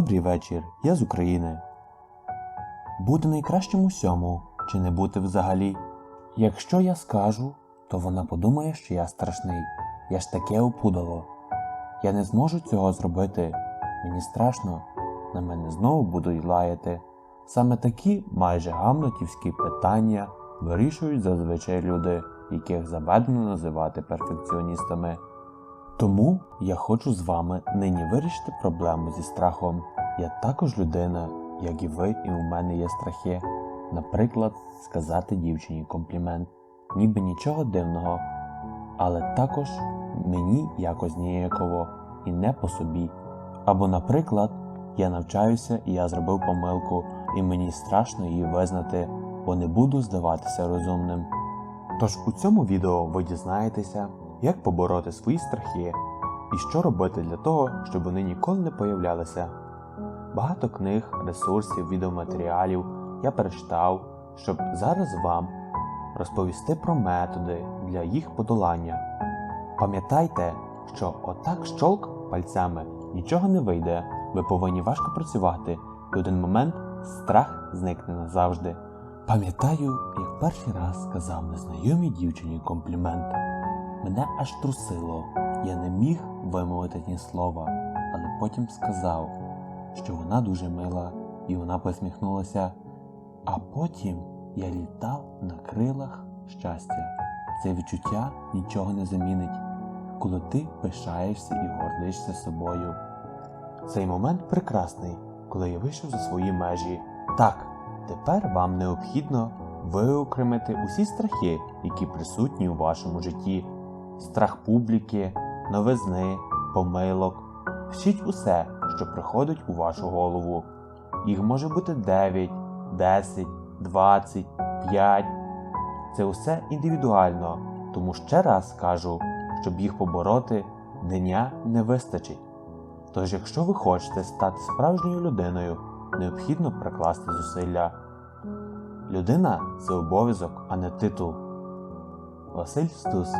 Добрий вечір, я з України. Бути найкращим у всьому, чи не бути взагалі? Якщо я скажу, то вона подумає, що я страшний. Я ж таке опудало. Я не зможу цього зробити. Мені страшно, на мене знову будуть лаяти. Саме такі майже гамлетівські питання вирішують зазвичай люди, яких заведено називати перфекціоністами. Тому я хочу з вами нині вирішити проблему зі страхом. Я також людина, як і ви, і у мене є страхи. Наприклад, сказати дівчині комплімент, ніби нічого дивного, але також мені якось ніяково і не по собі. Або, наприклад, я навчаюся і я зробив помилку, і мені страшно її визнати, бо не буду здаватися розумним. Тож у цьому відео ви дізнаєтеся, як побороти свої страхи і що робити для того, щоб вони ніколи не появлялися. Багато книг, ресурсів, відеоматеріалів я перечитав, щоб зараз вам розповісти про методи для їх подолання. Пам'ятайте, що отак щолк пальцями нічого не вийде, ви повинні важко працювати, і в один момент страх зникне назавжди. Пам'ятаю, як перший раз сказав незнайомій дівчині комплімент. Мене аж трусило, я не міг вимовити ні слова, але потім сказав, що вона дуже мила, і вона посміхнулася. А потім я літав на крилах щастя. Це відчуття нічого не замінить, коли ти пишаєшся і гордишся собою. Цей момент прекрасний, коли я вийшов за свої межі. Так, тепер вам необхідно виокремити усі страхи, які присутні у вашому житті: страх публіки, новизни, помилок. Пишіть усе, що приходить у вашу голову. Їх може бути 9, 10, 20, 5. Це усе індивідуально, тому ще раз кажу, щоб їх побороти, дня не вистачить. Тож, якщо ви хочете стати справжньою людиною, необхідно прикласти зусилля. Людина це обов'язок, а не титул. Василь Стус.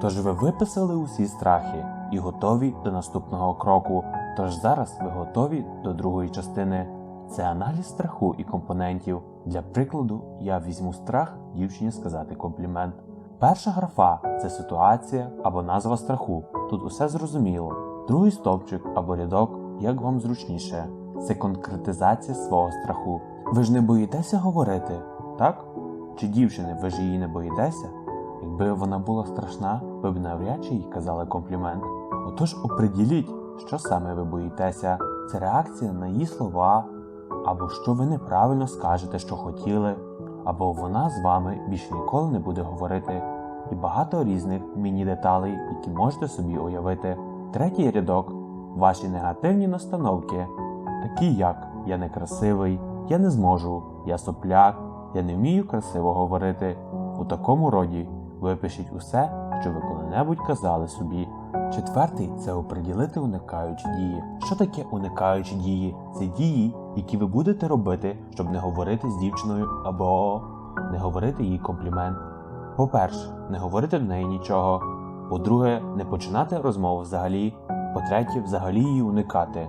Тож ви виписали усі страхи і готові до наступного кроку. Тож зараз ви готові до другої частини. Це аналіз страху і компонентів. Для прикладу, я візьму страх дівчині сказати комплімент. Перша графа це ситуація або назва страху. Тут усе зрозуміло. Другий стовпчик або рядок, як вам зручніше. Це конкретизація свого страху. Ви ж не боїтеся говорити, так? Чи дівчини, ви ж її не боїтеся? Якби вона була страшна, ви б навряд чи їй казали комплімент. Отож оприділіть, що саме ви боїтеся. Це реакція на її слова, або що ви неправильно скажете, що хотіли, або вона з вами більше ніколи не буде говорити. І багато різних міні-деталей, які можете собі уявити. Третій рядок ваші негативні настановки, такі як я некрасивий, я не зможу, я сопляк, я не вмію красиво говорити. У такому роді випишіть усе, що ви коли-небудь казали собі. Четвертий це оприділити уникаючі дії. Що таке уникаючі дії? Це дії, які ви будете робити, щоб не говорити з дівчиною або не говорити їй комплімент. По-перше, не говорити до неї нічого. По-друге, не починати розмову взагалі. По-третє, взагалі її уникати.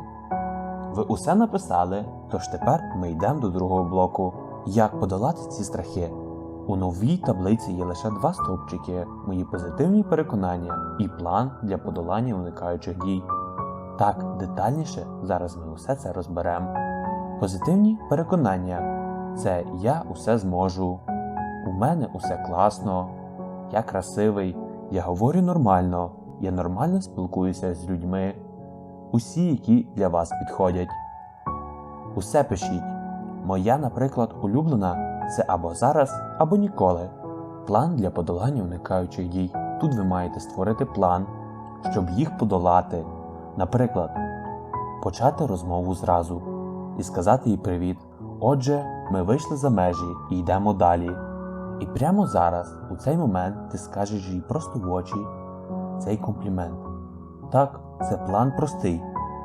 Ви усе написали, тож тепер ми йдемо до другого блоку. Як подолати ці страхи? У новій таблиці є лише два стовпчики, мої позитивні переконання і план для подолання уникаючих дій. Так, детальніше зараз ми усе це розберемо. Позитивні переконання це я усе зможу, у мене усе класно, я красивий, я говорю нормально, я нормально спілкуюся з людьми, усі, які для вас підходять. Усе пишіть. Моя, наприклад, улюблена це або зараз, або ніколи. План для подолання уникаючих дій. Тут ви маєте створити план, щоб їх подолати. Наприклад, почати розмову зразу і сказати їй привіт. Отже, ми вийшли за межі і йдемо далі. І прямо зараз, у цей момент, ти скажеш їй просто в очі цей комплімент. Так, це план простий.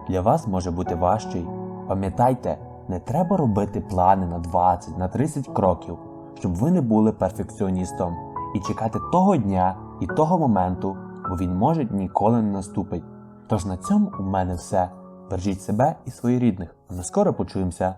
Для вас може бути важчий. Пам'ятайте, не треба робити плани на 20, на 30 кроків, щоб ви не були перфекціоністом і чекати того дня і того моменту, бо він може ніколи не наступить. Тож на цьому у мене все. Бережіть себе і своїх рідних, а ми скоро почуємося.